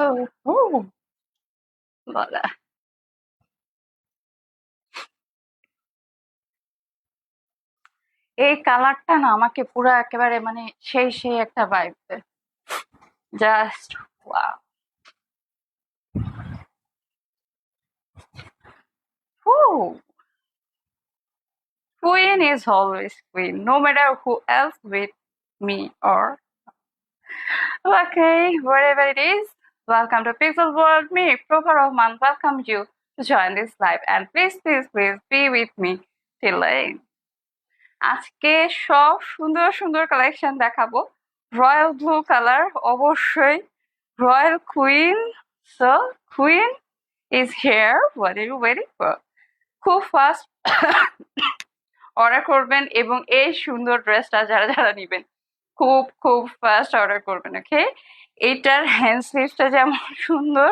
তো ও বলা এই কালারটা না আমাকে পুরো একেবারে মানে সেই সেই একটা ভাইব দেয় just wow. Queen is always queen, no matter who else with me or okay, wherever it is. Welcome to Pixel World. Me, Proper Rahman, welcome you to join this live and please, please, please be with me till end. আজকে সব সুন্দর সুন্দর collection দেখাবো royal blue colour অবশ্যই royal queen so queen is here what you waiting for খুব fast order করবেন এবং এই সুন্দর ড্রেসটা যারা যারা নেবেন খুব খুব ফাস্ট অর্ডার করবেন ওকে এইটার হ্যান্ড স্লিভসটা যেমন সুন্দর,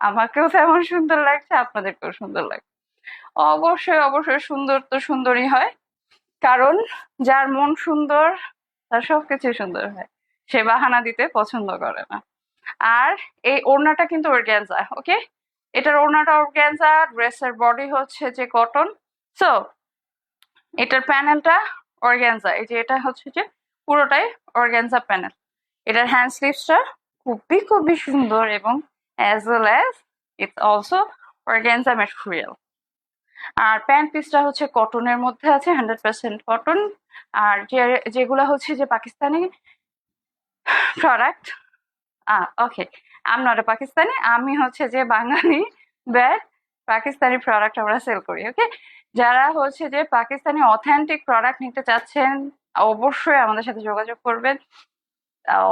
আমাকেও তেমন সুন্দর লাগছে, আপনাদেরকেও সুন্দর লাগছে। অবশ্যই অবশ্যই সুন্দর তো সুন্দরই হয়, কারণ যার মন সুন্দর, তার সবকিছু সুন্দর হয়। সে বাহানা দিতে পছন্দ করে না। আর এই ওড়নাটা কিন্তু অর্গ্যানজা ওকে এটার ওড়নাটা অর্গ্যানজা ড্রেসের বডি হচ্ছে যে কটন সো এটার প্যানেলটা অর্গ্যানজা এই যে এটা হচ্ছে যে পুরোটাই অর্গ্যানজা প্যানেল এটার হ্যান্ড স্লিভসটা খুবই খুবই সুন্দর এবং as well as it's also organza material R pant পিসটা হচ্ছে কটনের মধ্যে আছে হান্ড্রেড পার্সেন্ট কটন আর যেগুলো হচ্ছে যে পাকিস্তানি প্রোডাক্ট ওকে আমি নট পাকিস্তানি আমি হচ্ছে যে বাঙালি ব্যাট পাকিস্তানি প্রোডাক্ট আমরা সেল করি ওকে যারা হচ্ছে যে পাকিস্তানি অথেন্টিক প্রোডাক্ট নিতে চাচ্ছেন, অবশ্যই আমাদের সাথে যোগাযোগ করবেন।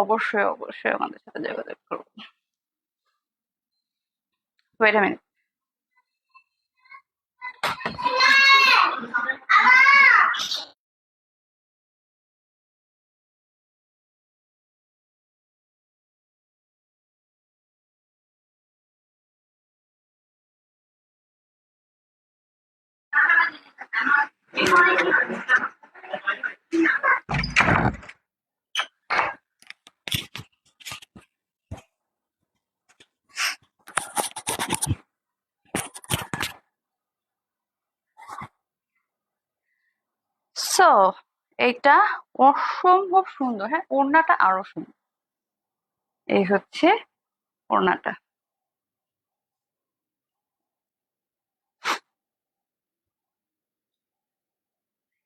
অবশ্যই অবশ্যই আমাদের সাথে যোগাযোগ করবেন ওয়েট আ মিনিট সো এটা অসম্ভব সুন্দর। হ্যাঁ ওড়নাটা আরও সুন্দর। এই হচ্ছে ওড়নাটা।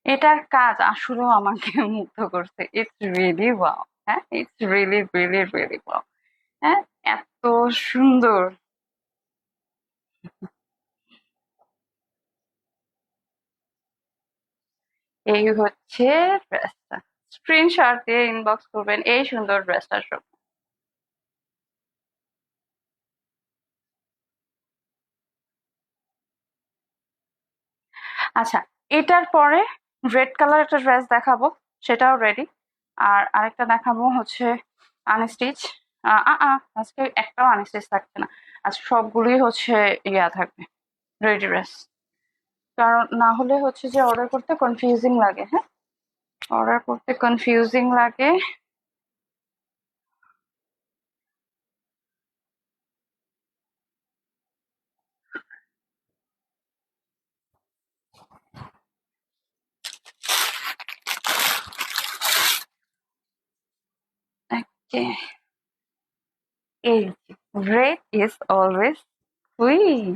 এটার কাজ আসলেও আমাকে মুগ্ধ করছে। ইটস রিয়েলি ওয়াও হ্যাঁ it's really really really wow হ্যাঁ এত সুন্দর। এই হচ্ছে ড্রেসটা স্ক্রিনশট দিয়ে ইনবক্স করবেন এই সুন্দর ড্রেসটার জন্য আচ্ছা এটার পরে রেড কালার একটা ড্রেস দেখাবো, সেটাও রেডি আর আরেকটা দেখাবো হচ্ছে আনস্টিচ আজকে একটাও আনস্টিচ থাকছে না। আজকে সবগুলোই হচ্ছে ইয়া থাকবে রেডি ড্রেস কারণ না হলে হচ্ছে যে অর্ডার করতে কনফিউজিং লাগে হ্যাঁ? অর্ডার করতে কনফিউজিং লাগে। Okay. এই রেড ইজ অলওয়েজ কুইন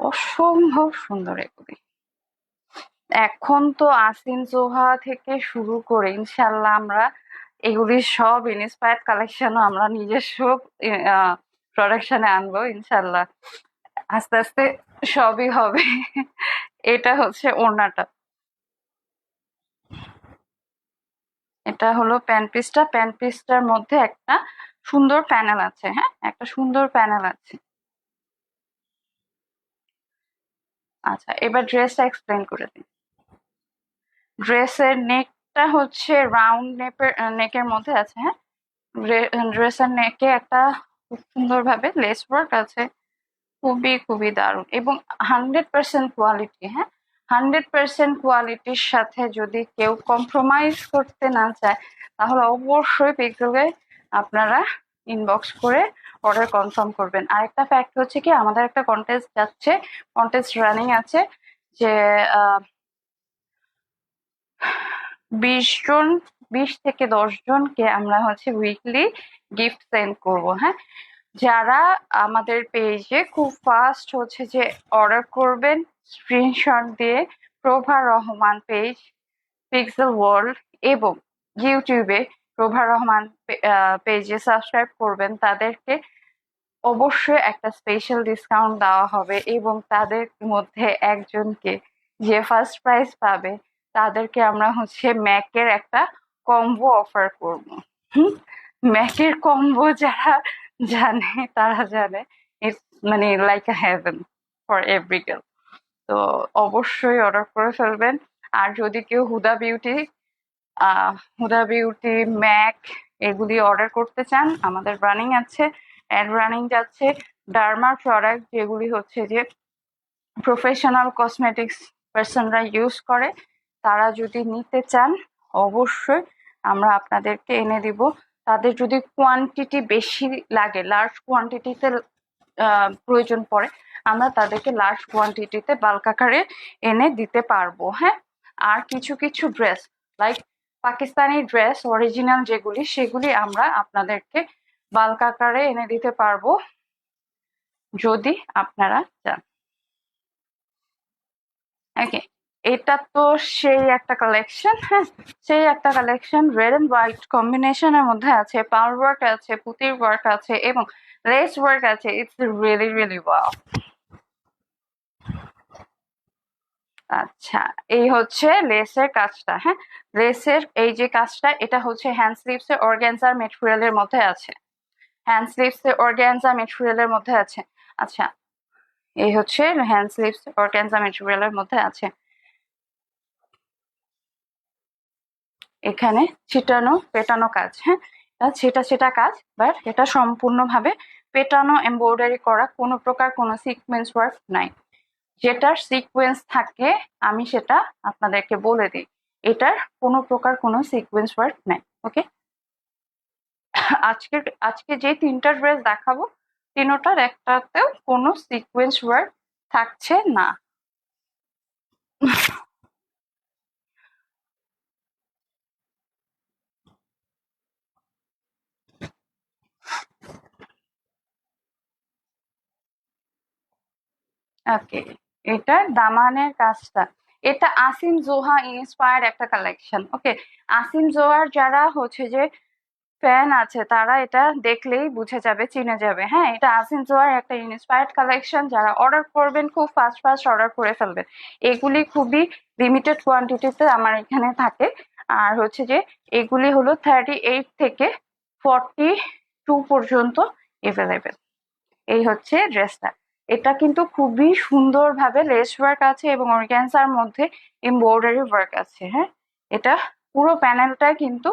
অসম্ভব সুন্দর এগুলি। এখন তো আসিন জোহা থেকে শুরু করে ইনশাল্লাহ আমরা এগুলি সব ইনস্পায়ার্ড কালেকশনও আমরা নিজস্ব প্রোডাকশনে আনব ইনশাল্লাহ। আস্তে আস্তে সবই হবে। এটা হচ্ছে ওড়নাটা। এটা হলো প্যান পিসটা। প্যান্ট পিসটার মধ্যে একটা সুন্দর প্যানেল আছে হ্যাঁ? একটা সুন্দর প্যানেল আছে। আচ্ছা এবার ড্রেসটা এক্সপ্লেন করে দিন ড্রেসের নেকটা হচ্ছে রাউন্ড নেপের নেকের মধ্যে আছে হ্যাঁ? ড্রেসের নেকে একটা খুব সুন্দরভাবে লেস ওয়ার্ক আছে। খুবই খুবই দারুণ। এবং হান্ড্রেড পার্সেন্ট কোয়ালিটি হ্যাঁ? হান্ড্রেড পার্সেন্ট কোয়ালিটির সাথে যদি কেউ কম্প্রোমাইজ করতে না চায়, তাহলে অবশ্যই পিকজলে আপনারা ইনবক্স করে অর্ডার কনফার্ম করবেন। আরেকটা ফ্যাক্ট হচ্ছে কি, আমাদের একটা কন্টেস্ট যাচ্ছে কন্টেস্ট রানিং আছে যে বিশ জন, বিশ থেকে দশ জনকে আমরা হচ্ছে উইকলি গিফট সেন্ড করব হ্যাঁ? যারা আমাদের পেজে খুব ফাস্ট হচ্ছে যে অর্ডার করবেন স্ক্রিনশট দিয়ে Prabha Rahman page Pixel World এবং ইউটিউবে প্রভা রহমান পেজে সাবস্ক্রাইব করবেন। তাদেরকে অবশ্যই একটা স্পেশাল ডিসকাউন্ট দেওয়া হবে এবং তাদের মধ্যে একজনকে যে ফার্স্ট প্রাইজ পাবে, তাদেরকে আমরা হচ্ছে ম্যাকের একটা কম্বো অফার করব। ম্যাকের কম্বো যারা জানে, তারা জানে ইটস মানে like a heaven for every girl তো অবশ্যই অর্ডার করে ফেলবেন। আর যদি কেউ Huda Beauty Huda Beauty MAC এগুলি অর্ডার করতে চান, আমাদের রানিং আছে অ্যাড রানিং যাচ্ছে ডার্মার প্রোডাক্ট যেগুলি হচ্ছে যে প্রফেশনাল কসমেটিক্স পার্সনরা ইউজ করে, তারা যদি নিতে চান, অবশ্যই আমরা আপনাদেরকে এনে দিব। তাদের যদি কোয়ান্টিটি বেশি লাগে লার্জ কোয়ান্টিটিতে প্রয়োজন পড়ে, আমরা তাদেরকে লার্জ কোয়ান্টিটিতে বাল্ক আকারে এনে দিতে পারব হ্যাঁ? আর কিছু কিছু dress like Pakistani dress original যেগুলি, সেগুলি আমরা আপনাদেরকে বাল্ক আকারে এনে দিতে পারব, যদি আপনারা চান। এটা তো সেই একটা কালেকশন হ্যাঁ সেই একটা কালেকশন রেড অ্যান্ড হোয়াইট কম্বিনেশনের মধ্যে আছে পাওয়ার ওয়ার্ক আছে, পুতির ওয়ার্ক আছে, এবং লেস ওয়ার্ক আছে। ইটস রিয়েলি রিয়েলি ওয়াও আচ্ছা এই হচ্ছে লেসের কাজটা হ্যাঁ? লেসের এই যে কাজটা, এটা হচ্ছে হ্যান্ড স্লিভস এর অর্গ্যানজার মেটেরিয়ালের মধ্যে আছে। হ্যান্ড স্লিভস এর অর্গ্যানজা মেটেরিয়ালের মধ্যে আছে। আচ্ছা এই হচ্ছে হ্যান্ড স্লিভস অর্গ্যানজা মেটেরিয়ালের মধ্যে আছে। এখানে ছিটানো, পেটানো কাজ হ্যাঁ? এটা ছেটা কাজ বাট এটা সম্পূর্ণভাবে পেটানো এমব্রয়ডারি করা কোনো প্রকার কোনো সিকোয়েন্স ওয়ার্ক নাই। যেটার সিকোয়েন্স থাকে, আমি সেটা আপনাদেরকে বলে দিই। এটার কোনো প্রকার কোনো সিকোয়েন্স ওয়ার্ক নেই ওকে আজকে আজকে যে তিনটা ড্রেস দেখাবো, তিনোটার একটাতেও কোনো সিকোয়েন্স ওয়ার্ক থাকছে না। ওকে এটা দামানের কাজটা। এটা আসিম জোহা ইন্সপায়ার্ড একটা কালেকশন ওকে আসিম জোহার যারা হচ্ছে যে ফ্যান আছে, তারা এটা দেখলেই বুঝে যাবে, চিনে যাবে। হ্যাঁ এটা আসিম জোহার একটা ইন্সপায়ার্ড কালেকশন যারা অর্ডার করবেন, খুব ফাস্ট ফাস্ট অর্ডার করে ফেলবেন। এগুলি খুবই লিমিটেড কোয়ান্টিটিতে আমার এখানে থাকে। আর হচ্ছে যে এগুলি হলো থার্টি এইট থেকে ফর্টি টু পর্যন্ত এভেলেবেল এই হচ্ছে ড্রেসটা এটা কিন্তু খুবই সুন্দরভাবে লেস ওয়ার্ক আছে এবং অর্গ্যান্সার মধ্যে এমব্রয়ডারি ওয়ার্ক আছে হ্যাঁ? এটা পুরো প্যানেলটা কিন্তু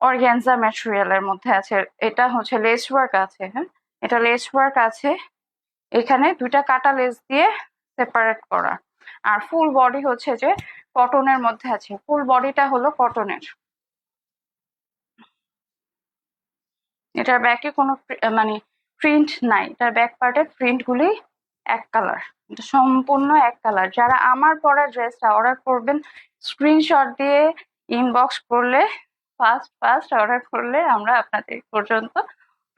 অর্গ্যানজা ম্যাটেরিয়ালের মধ্যে আছে। এটা হচ্ছে লেস ওয়ার্ক আছে হ্যাঁ? এটা লেস ওয়ার্ক আছে। এখানে দুইটা কাটা লেস দিয়ে সেপারেট করা। আর ফুল বডি হচ্ছে যে কটনের মধ্যে আছে। ফুল বডিটা হলো কটনের এটার ব্যাকে কোনো মানে প্রিন্ট নাই। তার ব্যাক পার্টের প্রিন্টগুলি এক কালার সম্পূর্ণ এক কালার যারা আমার পরা ড্রেসটা অর্ডার করবেন স্ক্রিনশট দিয়ে ইনবক্স করলে ফার্স্ট ফার্স্ট অর্ডার করলে আমরা আপনাদের পর্যন্ত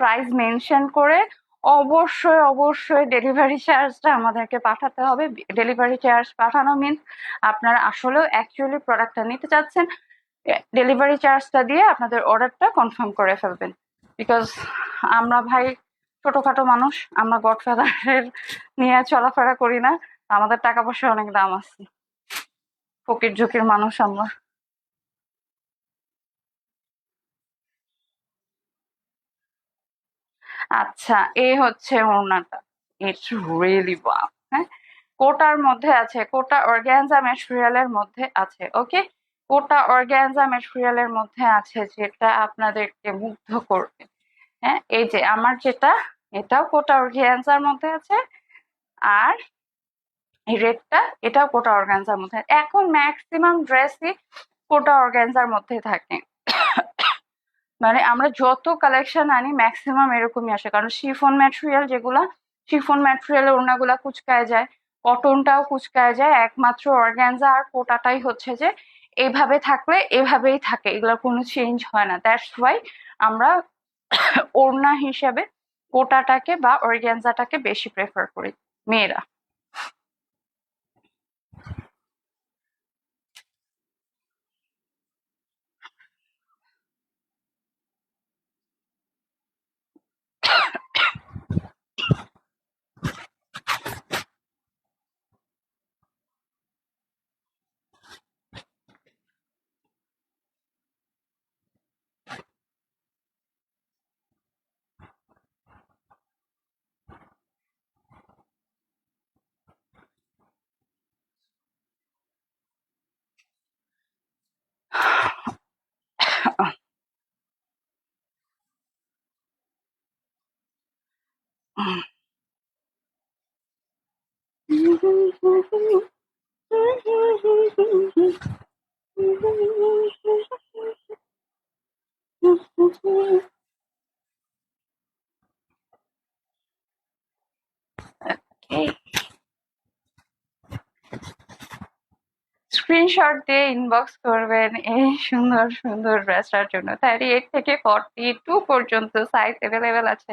প্রাইস মেনশন করে অবশ্যই অবশ্যই ডেলিভারি চার্জটা আমাদেরকে পাঠাতে হবে। ডেলিভারি চার্জ পাঠানো মিনস আপনারা আসলেও অ্যাকচুয়ালি প্রোডাক্টটা নিতে চাচ্ছেন। ডেলিভারি চার্জটা দিয়ে আপনাদের অর্ডারটা কনফার্ম করে ফেলবেন। বিকজ আমরা ভাই ছোটখাটো মানুষ, আমরা গডফাদারের নিয়ে চলাফেরা করি না। আমাদের টাকা পয়সা অনেক দাম আছে। ফকির ঝুঁকির মানুষ আমরা। আচ্ছা এ হচ্ছে ওড়নাটা। ইটস রিয়েলি ওয়াও হ্যাঁ? কোটার মধ্যে আছে, কোটা অর্গ্যানজা ম্যাটেরিয়ালের মধ্যে আছে, ওকে? কোটা অর্গ্যানজা ম্যাটেরিয়ালের মধ্যে আছে যেটা আপনাদেরকে মুগ্ধ করবে। হ্যাঁ এই যে আমার যেটা, এটাও কোটা অর্গ্যানজার মধ্যে আছে আর এই রেডটা, এটাও কোটা অর্গ্যানজার মধ্যে এখন ম্যাক্সিমাম ড্রেসই কোটা অর্গ্যানজার মধ্যে থাকে। মানে আমরা যত কালেকশন আনি ম্যাক্সিমাম এরকমই আসে। কারণ শিফন ম্যাটেরিয়াল যেগুলা শিফন ম্যাটেরিয়ালের ওড়নাগুলা কুচকায় যায় কটনটাও কুচকায় যায়। একমাত্র অর্গ্যানজা আর কোটাটাই হচ্ছে যে এইভাবে থাকলে এভাবেই থাকে। এগুলো কোনো চেঞ্জ হয় না। দ্যাটস ওয়াই আমরা ওড়না হিসেবে কোটাটাকে বা অর্গ্যানজাটাকে বেশি প্রেফার করি মেয়েরা। Oo. Hmm. স্ক্রিনশট দিয়ে ইনবক্স করবেন। এই সুন্দর সুন্দর ড্রেসটার জন্য। থার্টি এইট থেকে ফর্টি টু পর্যন্ত সাইজ অ্যাভেলেবেল আছে।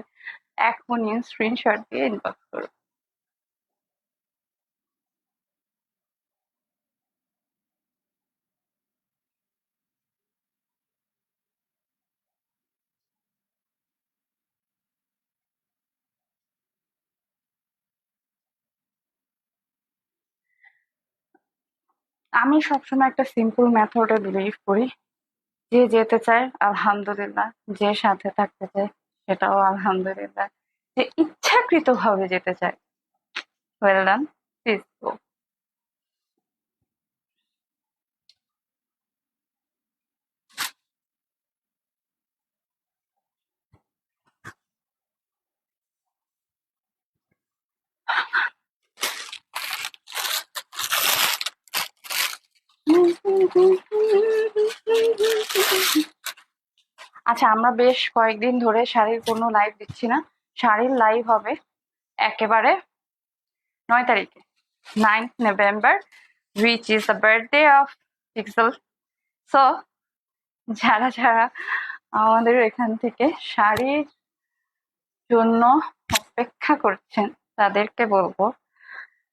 এখনই স্ক্রিনশট দিয়ে ইনবক্স করুন। আমি সবসময় একটা সিম্পল মেথডে বিলিভ করি। যে যেতে চায়, আলহামদুলিল্লাহ। যে সাথে থাকতে চায়, সেটাও আলহামদুলিল্লাহ। যে ইচ্ছাকৃত ভাবে যেতে চায়। ওয়েল ডান প্লিজ গো আচ্ছা আমরা বেশ কয়েকদিন ধরে শাড়ির কোনো লাইভ দিচ্ছি না। শাড়ির লাইভ হবে একেবারে নয় তারিখে ninth November which is the birthday of Pixel so যারা যারা আমাদের এখান থেকে শাড়ির জন্য অপেক্ষা করছেন, তাদেরকে বলব,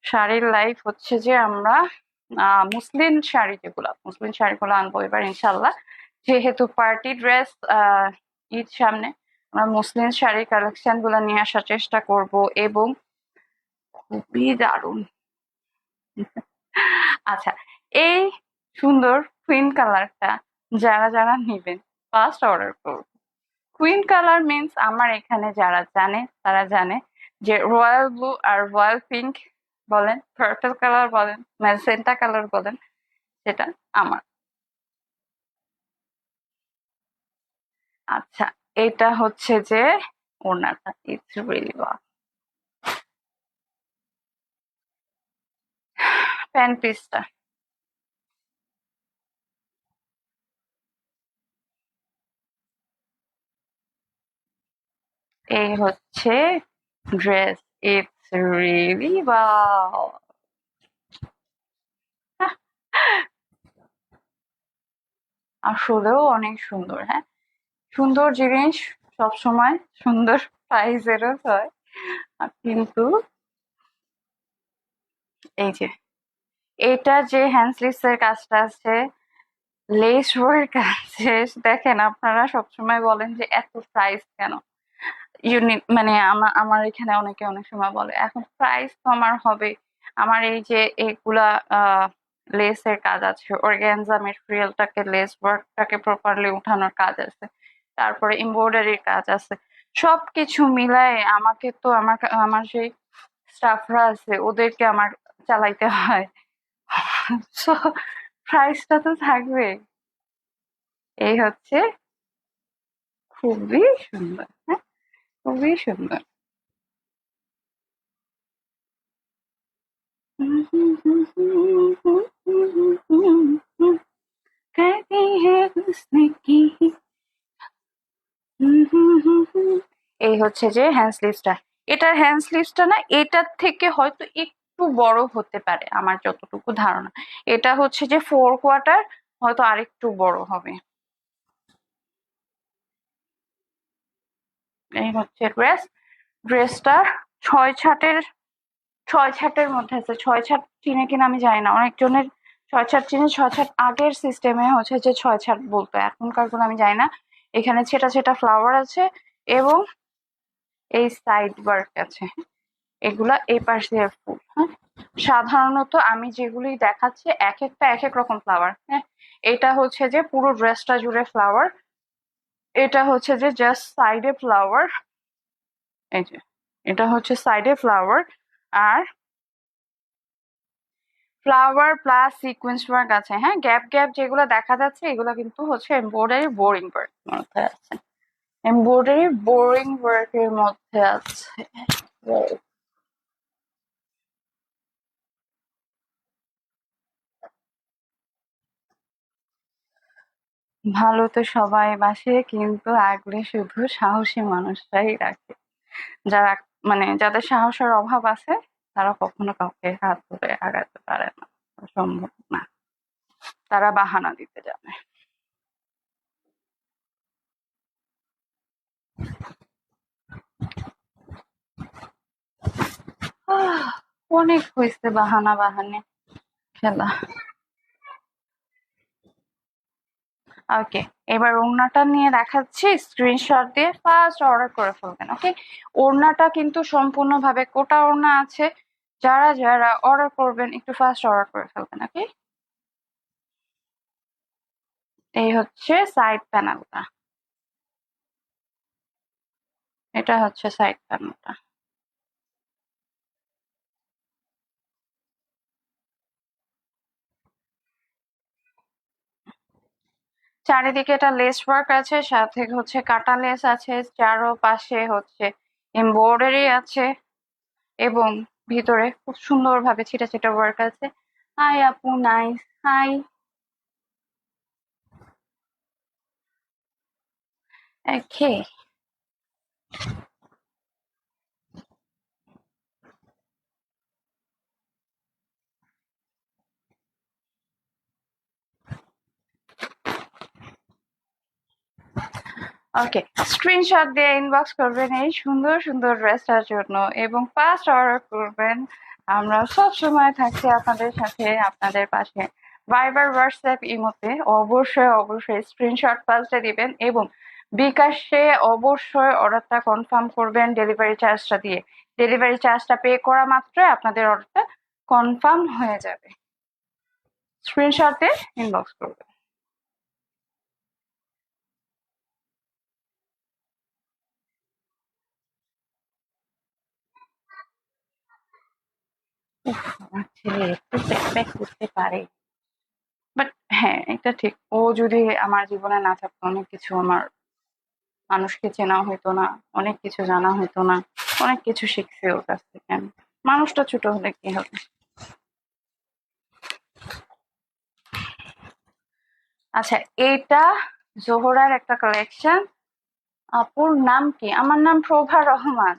শাড়ির লাইফ হচ্ছে যে আমরা মুসলিম শাড়ি যেগুলো, মুসলিম শাড়িগুলো আনব এবার ইনশাল্লাহ যেহেতু পার্টি ড্রেস ঈদ সামনে, আমরা মুসলিম শাড়ি কালেকশনগুলো নিয়ে আসার চেষ্টা করব এবং খুবই দারুণ। আচ্ছা এই সুন্দর কুইন কালারটা যারা যারা নেবেন ফার্স্ট অর্ডার করব। কুইন কালার মিন্স আমার এখানে যারা জানে, তারা জানে যে রয়্যাল ব্লু আর রয়্যাল পিঙ্ক বলেন পার্পল কালার বলেন ম্যাজেন্টা কালার বলেন, সেটা আমার। আচ্ছা এটা হচ্ছে যে ওনাটা ইটস রিয়েলি প্যান পিসটা এই হচ্ছে ড্রেস ইটস রিয়েলি ওয়াও আসলেও অনেক সুন্দর হ্যাঁ? সুন্দর জিনিস সবসময়, সুন্দর প্রাইজেরও হয়। কিন্তু এই যে, এটা যে হ্যান্ড এর কাজটা আছে, লেস ওয়ার্ক আছে দেখেন, আপনারা সবসময় বলেন যে এত প্রাইস কেন? ইউনিট মানে আমার আমার এখানে অনেকে অনেক সময় বলে, এখন প্রাইস তো আমার হবে। আমার এই যে এগুলা লেসের কাজ আছে অর্গ্যানজা মেটেরিয়ালটাকে লেস ওয়ার্কটাকে প্রপারলি উঠানোর কাজ আছে, তারপরে এমব্রয়ডারির কাজ আছে, সবকিছু মিলায় আমাকে তো আমার আমার সেই স্টাফরা আছে, ওদেরকে আমার চালাইতে হয়। সো প্রাইসটা তো থাকবে। এই হচ্ছে খুবই সুন্দর হ্যাঁ? খুবই সুন্দর कहती है उसने की এই হচ্ছে যে হ্যান্ড স্লিভসটা এটার হ্যান্ড স্লিভসটা না এটার থেকে হয়তো একটু বড় হতে পারে আমার যতটুকু ধারণা এটা হচ্ছে যে ফোর কোয়ার্টার হয়তো আরেকটু বড় হবে এই হচ্ছে ড্রেস ড্রেসটা ছয় ছাটের ছয় ছাটের মধ্যে আছে। ছয় ছাট চিনে কিনা আমি জানি না। অনেকজনের ছয় ছাট চিনে, ছয় ছাট আগের সিস্টেমে হচ্ছে যে ছয় ছাট বলতো। এখনকারগুলো আমি জানি না। এখানে ছেটা ছেটা ফ্লাওয়ার আছে এবং এই সাইড ওয়ার্ক আছে। এগুলা এই পাশে ফুল হ্যাঁ? সাধারণত আমি যেগুলি দেখাচ্ছি এক একটা এক এক রকম ফ্লাওয়ার হ্যাঁ? এটা হচ্ছে যে পুরো ড্রেসটা জুড়ে ফ্লাওয়ার এটা হচ্ছে যে জাস্ট সাইডে ফ্লাওয়ার এই যে, এটা হচ্ছে সাইডে ফ্লাওয়ার আর ফ্লাওয়ার প্লাস সিকোয়েন্স ওয়ার্ক আছে। হ্যাঁ গ্যাপ গ্যাপ যেগুলো দেখা যাচ্ছে, এগুলো কিন্তু হচ্ছে এমব্রয়ডারি বোরিং ওয়ার্ক মধ্যে আছে। এমব্রয়ডারি বোরিং ওয়ার্কের মধ্যে আছে। ভালো তো সবাই বাসে, কিন্তু আগলে শুধু সাহসী মানুষরাই রাখে। যারা মানে যাদের সাহসের অভাব আছে, তারা কখনো কাউকে হাত ধরে আগাতে পারে না সম্ভব না। তারা বাহানা দিতে জানে। অনেক হয়েছে বাহানা বাহানে খেলা। ওকে এবার ওড়নাটা নিয়ে দেখাচ্ছি স্ক্রিনশট দিয়ে ফার্স্ট অর্ডার করে ফেলবেন ওকে ওড়নাটা কিন্তু সম্পূর্ণভাবে কোটা ওড়না আছে, যারা যারা অর্ডার করবেন, একটু ফার্স্ট অর্ডার করে ফেলবেন ওকে এই হচ্ছে সাইড প্যানেলটা এটা হচ্ছে সাইড প্যানেলটা চারিদিকে এটা লেস ওয়ার্ক আছে, সাথে হচ্ছে কাটা লেস আছে, চারো পাশে হচ্ছে এমব্রয়ডারি আছে এবং ভিতরে খুব সুন্দরভাবে ছিটা ছিটা ওয়ার্ক আছে। হাই আপু nice hi okay okay screenshot দিয়ে ইনবক্স করবেন এই সুন্দর সুন্দর ড্রেসটার জন্য এবং ফার্স্ট অর্ডার করবেন। আমরা সব সময় থাকছি আপনাদের সাথে, আপনাদের পাশে। ভাইবার হোয়াটসঅ্যাপ ইমোতে অবশ্যই অবশ্যই স্ক্রিনশট ফার্স্টে দিবেন এবং বিকাশে অবশ্যই অর্ডারটা কনফার্ম করবেন ডেলিভারি চার্জটা দিয়ে। ডেলিভারি চার্জটা পে করা মাত্রই আপনাদের অর্ডারটা কনফার্ম হয়ে যাবে। স্ক্রিনশটে ইনবক্স করবেন। আমার ছেলে একটু ব্যাক করতে পারে। বাট হ্যাঁ এটা ঠিক। ও যদি আমার জীবনে না থাকতো, অনেক কিছু আমার মানুষকে চেনা হইতো না, অনেক কিছু জানা হইতো না, অনেক কিছু শিখছে ওর কাছ থেকে। আমি মানুষটা ছোট হলে কি হবে? আচ্ছা এটা জোহরার একটা কালেকশন আপুর নাম কি? আমার নাম প্রভা রহমান।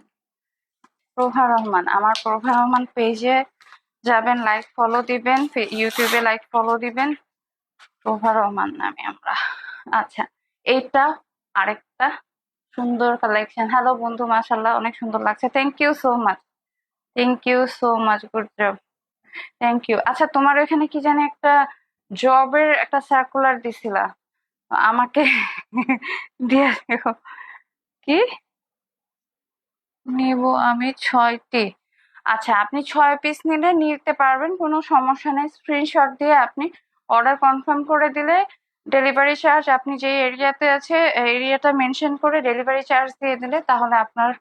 প্রভা রহমান। আমার প্রভা রহমান পেজে যাবেন লাইক ফলো দিবেন ইউটিউবে লাইক ফলো দিবেন। প্রভা রহমান নামে আমরা। আচ্ছা এইটা আরেকটা সুন্দর কালেকশন হ্যালো বন্ধু মাশাল্লাহ অনেক সুন্দর লাগছে। Thank you so much thank you so much good job thank you আচ্ছা তোমার ওখানে কি জানি একটা জবের একটা সার্কুলার দিছিলা। আমাকে দিয়ে কি? নিব আমি ছয়টি। আচ্ছা আপনি ছয় পিস নিলে নিতে পারবেন, কোনো সমস্যা নেই। স্ক্রিনশট দিয়ে আপনি অর্ডার কনফার্ম করে দিলে ডেলিভারি চার্জ আপনি যে এরিয়াতে আছে এরিয়াটা মেনশন করে ডেলিভারি চার্জ দিয়ে দিলে তাহলে আপনার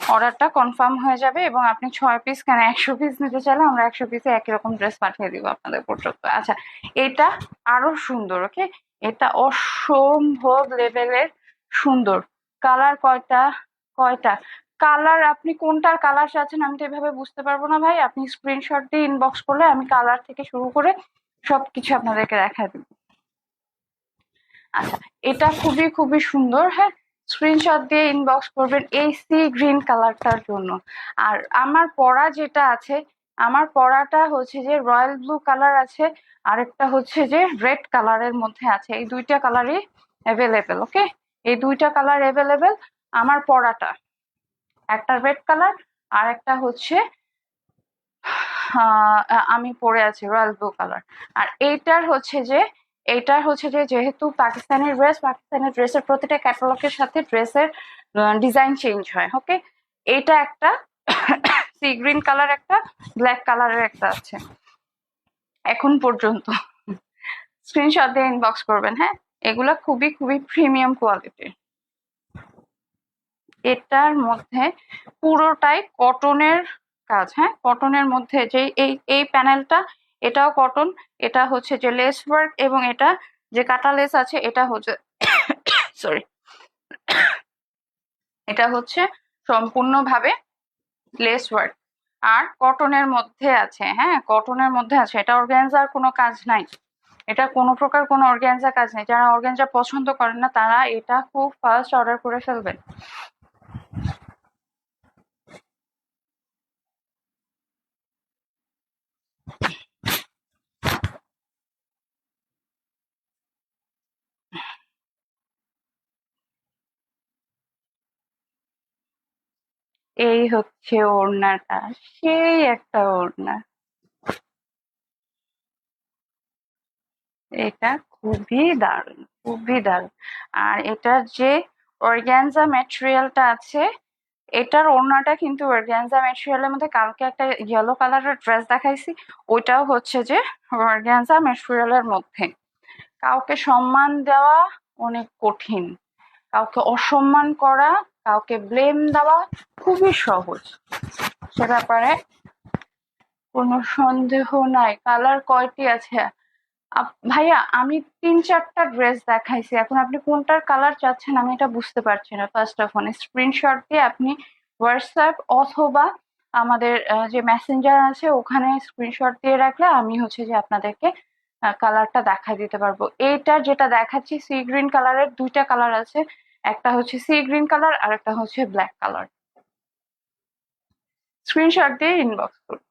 অর্ডারটা কনফার্ম হয়ে যাবে এবং আপনি ছয় পিস কেন, একশো পিস নিতে চাইলে আমরা একশো পিসে একই রকম ড্রেস পাঠিয়ে দিব আপনাদের পর্যন্ত। আচ্ছা এটা আরও সুন্দর ওকে এটা অসম্ভব লেভেলের সুন্দর। কালার কয়টা? কয়টা? কালার আপনি কোনটার কালার চাচ্ছেন আমি তো এভাবে বুঝতে পারব না ভাই। আপনি স্ক্রিনশট দিয়ে ইনবক্স করলে আমি কালার থেকে শুরু করে সবকিছু আপনাদেরকে দেখা দেব। আচ্ছা এটা খুবই খুবই সুন্দর হ্যাঁ? স্ক্রিনশট দিয়ে ইনবক্স করবেন এই সি গ্রিন কালারটার জন্য। আর আমার পড়া যেটা আছে, আমার পড়াটা হচ্ছে যে রয়্যাল ব্লু কালার আছে, আরেকটা হচ্ছে যে রেড কালারের মধ্যে আছে। এই দুইটা কালারই অ্যাভেলেবেল ওকে এই দুইটা কালার অ্যাভেলেবেল আমার পড়াটা। একটা রেড কালার আর একটা হচ্ছে আমি পরে আছি রয়্যাল ব্লু কালার আর এইটার হচ্ছে যে, এইটার হচ্ছে যে যেহেতু পাকিস্তানি ড্রেস পাকিস্তানের ড্রেসের প্রতিটা ক্যাটালগের সাথে ড্রেসের ডিজাইন চেঞ্জ হয় ওকে এইটা একটা সি গ্রিন কালার একটা ব্ল্যাক কালারের একটা আছে। এখন পর্যন্ত স্ক্রিনশট দিয়ে ইনবক্স করবেন হ্যাঁ? এগুলা খুবই খুবই প্রিমিয়াম কোয়ালিটির এটার মধ্যে পুরোটাই কটনের কাজ হ্যাঁ? কটনের মধ্যে যে এই এই প্যানেলটা, এটাও কটন, এটা হচ্ছে যে লেস ওয়ার্ক এবং এটা যে কাটা লেস আছে, এটা হচ্ছে সরি এটা হচ্ছে সম্পূর্ণভাবে লেস ওয়ার্ক আর কটনের মধ্যে আছে হ্যাঁ? কটনের মধ্যে আছে, এটা অর্গ্যানজার কোনো কাজ নাই। এটা কোনো প্রকার কোনো অর্গ্যানজা কাজ নেই। যারা অর্গ্যানজা পছন্দ করেন না, তারা এটা খুব ফার্স্ট অর্ডার করে ফেলবেন। এই হচ্ছে ওড়নাটা, সেই একটা ওড়না। এটা খুবই দারুণ খুবই দারুণ। আর এটার যে অর্গ্যানজা ম্যাটেরিয়ালটা আছে, এটার ওড়নাটা কিন্তু অর্গ্যানজা ম্যাটেরিয়ালের মধ্যে কালকে একটা ইয়েলো কালারের ড্রেস দেখাইছি, ওইটাও হচ্ছে যে অর্গ্যানজা ম্যাটেরিয়ালের মধ্যে। কাউকে সম্মান দেওয়া অনেক কঠিন, কাউকে অসম্মান করা কাউকে ব্লেম দেওয়া খুবই সহজ। সে ব্যাপারে কোনো সন্দেহ নাই। কালার কয়টি আছে? ভাইয়া, আমি তিন চারটা ড্রেস দেখাইছি। এখন আপনি কোনটার কালার চাচ্ছেন আমি এটা বুঝতে পারছি না। ফার্স্ট অফ অল স্ক্রিনশট দিয়ে আপনি হোয়াটসঅ্যাপ অথবা আমাদের যে মেসেঞ্জার আছে, ওখানে স্ক্রিনশট দিয়ে রাখলে আমি হচ্ছে যে আপনাদেরকে কালারটা দেখা দিতে পারব। এইটার যেটা দেখাচ্ছি সি গ্রিন কালারের দুইটা কালার আছে। একটা হচ্ছে সি গ্রিন কালার আর একটা হচ্ছে ব্ল্যাক কালার স্ক্রিনশট দিয়ে ইনবক্স করুন।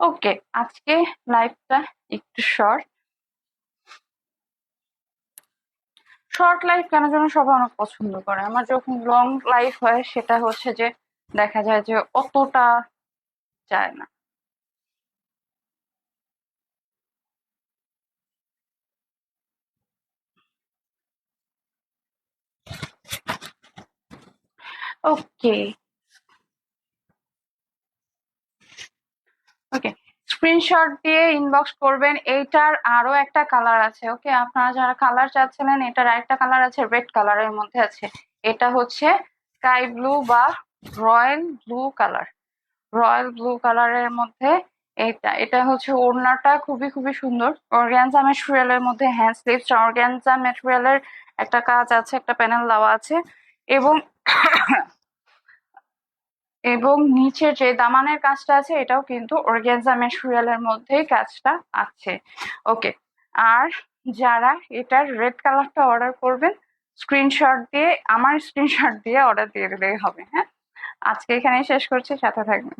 ওকে আজকে লাইভটা একটু শর্ট শর্ট লাইফ কেন যেন সবাই অনেক পছন্দ করে। আমার যখন লং লাইফ হয় সেটা হচ্ছে যে দেখা যায় যে অতটা যায় না। ওকে স্ক্রিনশট দিয়ে ইনবক্স করবেন, এইটার আরও একটা কালার আছে ওকে আপনারা যারা কালার চাচ্ছিলেন, এটার আরেকটা কালার আছে রেড কালারের মধ্যে আছে। এটা হচ্ছে স্কাই ব্লু বা royal blue colour royal blue কালারের মধ্যে এটা এটা হচ্ছে ওড়নাটা খুবই খুবই সুন্দর। অর্গ্যানজা ম্যাটেরিয়ালের মধ্যে হ্যান্ড স্লিভস অর্গ্যানজা ম্যাটেরিয়ালের একটা কাজ আছে, একটা প্যানেল দেওয়া আছে। এবং এবং নিচে যে দামানের কাজটা আছে, এটাও কিন্তু অর্গ্যানজা এর মধ্যেই কাজটা আছে। ওকে, আর যারা এটার রেড কালারটা অর্ডার করবেন, স্ক্রিনশট দিয়ে, আমার স্ক্রিনশট দিয়ে অর্ডার দিয়ে দিলেই হবে হ্যাঁ? আজকে এখানেই শেষ করছি, সাথে থাকবেন।